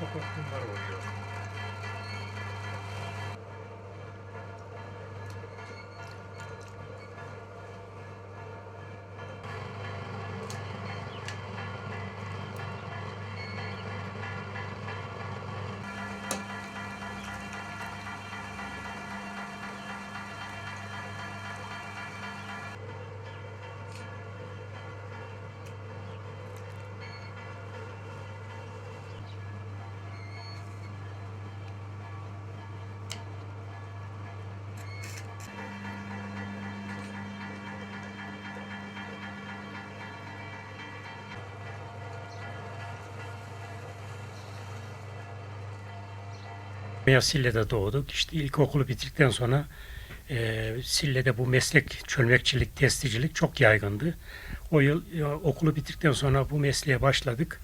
Cocco Fumaroglio. Ya Sille'de doğduk. İşte ilkokulu bitirdikten sonra e, Sille'de bu meslek çölmekçilik, testicilik çok yaygındı. O yıl ya, okulu bitirdikten sonra bu mesleğe başladık.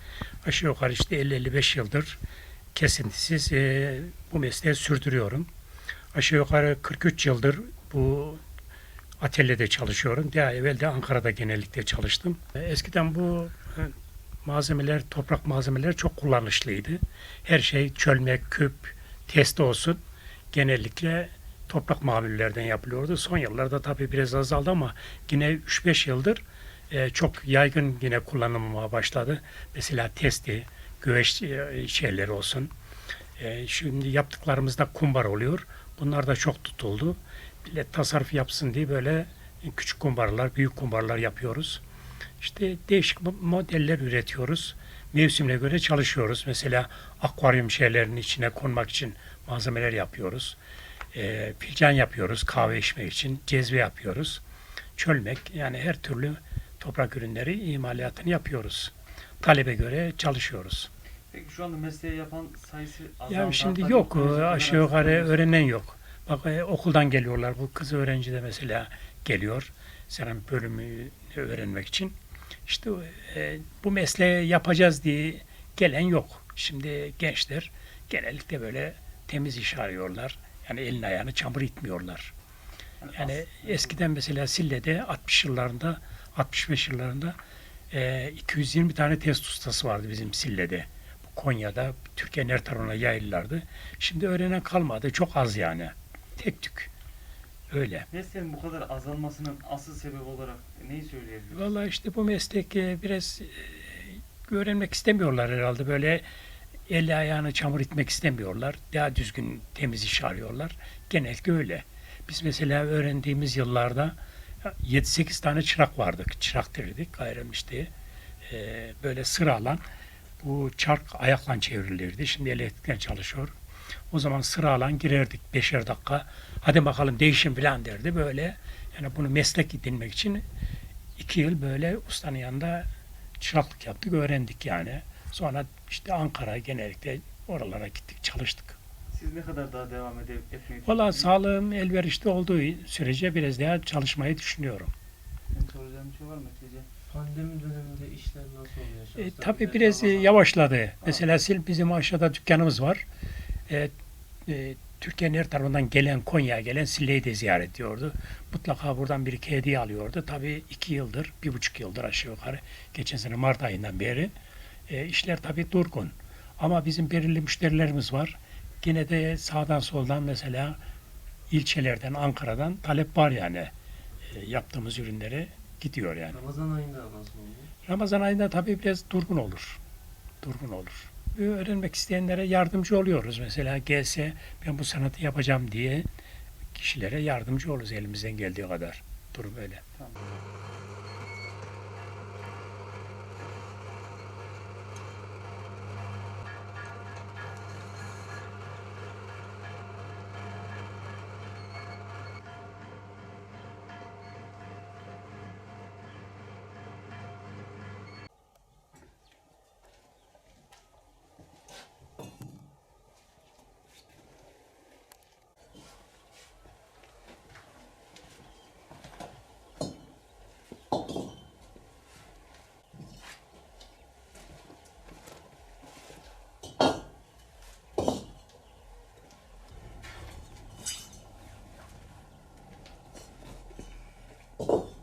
Aşağı yukarı işte 50-55 yıldır kesintisiz e, bu mesleği sürdürüyorum. Aşağı yukarı 43 yıldır bu atölyede çalışıyorum. Daha evvel de Ankara'da genellikle çalıştım. E, Eskiden bu e, malzemeler, toprak malzemeleri çok kullanışlıydı. Her şey çölmek, küp, test olsun genellikle toprak mamullerden yapılıyordu. Son yıllarda tabii biraz azaldı ama yine 3-5 yıldır e, çok yaygın yine kullanılmaya başladı. Mesela testi, güveç e, şeyleri olsun. E, şimdi yaptıklarımızda kumbar oluyor. Bunlar da çok tutuldu. Millet tasarruf yapsın diye böyle küçük kumbarlar, büyük kumbarlar yapıyoruz. İşte değişik mo- modeller üretiyoruz. Mevsimine göre çalışıyoruz. Mesela akvaryum şeylerinin içine konmak için malzemeler yapıyoruz. Ee, filcan yapıyoruz kahve içmek için. Cezve yapıyoruz. Çölmek yani her türlü toprak ürünleri imalatını yapıyoruz. Talebe göre çalışıyoruz. Peki şu anda mesleği yapan sayısı azaldı. Ya şimdi Hatta yok aşağı yukarı öğrenen yok. Bak e, okuldan geliyorlar. Bu kız öğrenci de mesela geliyor. Seramik bölümü öğrenmek için. İşte e, bu mesleği yapacağız diye gelen yok. Şimdi gençler genellikle böyle temiz iş arıyorlar. Yani elini ayağını çamur itmiyorlar. Yani as- eskiden mesela Sille'de 60 yıllarında 65 yıllarında e, 220 tane test ustası vardı bizim Sille'de. Bu Konya'da Türkiye'nin her tarafına yayılırlardı. Şimdi öğrenen kalmadı. Çok az yani. Tek tük. Öyle. mesleğin bu kadar azalmasının asıl sebebi olarak neyi söyleyebiliriz? Vallahi işte bu meslek e, biraz e, öğrenmek istemiyorlar herhalde. Böyle el ayağını çamur itmek istemiyorlar. Daha düzgün temiz iş arıyorlar. Genellikle öyle. Biz mesela öğrendiğimiz yıllarda 7-8 tane çırak vardık. Çırak derdik gayrım işte. E, böyle sıra alan bu çark ayakla çevrilirdi. Şimdi elektrikle çalışıyor. O zaman sıra alan girerdik beşer dakika. Hadi bakalım değişin falan derdi böyle. Yani bunu meslek edinmek için iki yıl böyle ustanın yanında çıraklık yaptık, öğrendik yani. Sonra işte Ankara genellikle oralara gittik, çalıştık. Siz ne kadar daha devam ede etmeyi Valla sağlığım elverişli olduğu sürece biraz daha çalışmayı düşünüyorum. Senin soracağın bir şey var mı Hatice? Pandemi döneminde işler nasıl oluyor? E, tabii bir biraz e, yavaşladı. Mesela sil bizim aşağıda dükkanımız var. E, e, Türkiye'nin her tarafından gelen, Konya'ya gelen Sille'yi de ziyaret ediyordu. Mutlaka buradan bir iki hediye alıyordu. Tabii iki yıldır, bir buçuk yıldır aşağı yukarı, geçen sene Mart ayından beri e, işler tabii durgun. Ama bizim belirli müşterilerimiz var. Yine de sağdan soldan mesela ilçelerden, Ankara'dan talep var yani. E, yaptığımız ürünleri gidiyor yani. Ramazan ayında nasıl oluyor? Ramazan ayında tabii biraz durgun olur. Durgun olur. Öğrenmek isteyenlere yardımcı oluyoruz. Mesela gelse ben bu sanatı yapacağım diye kişilere yardımcı oluruz elimizden geldiği kadar. Durum öyle. Tamam. Oh.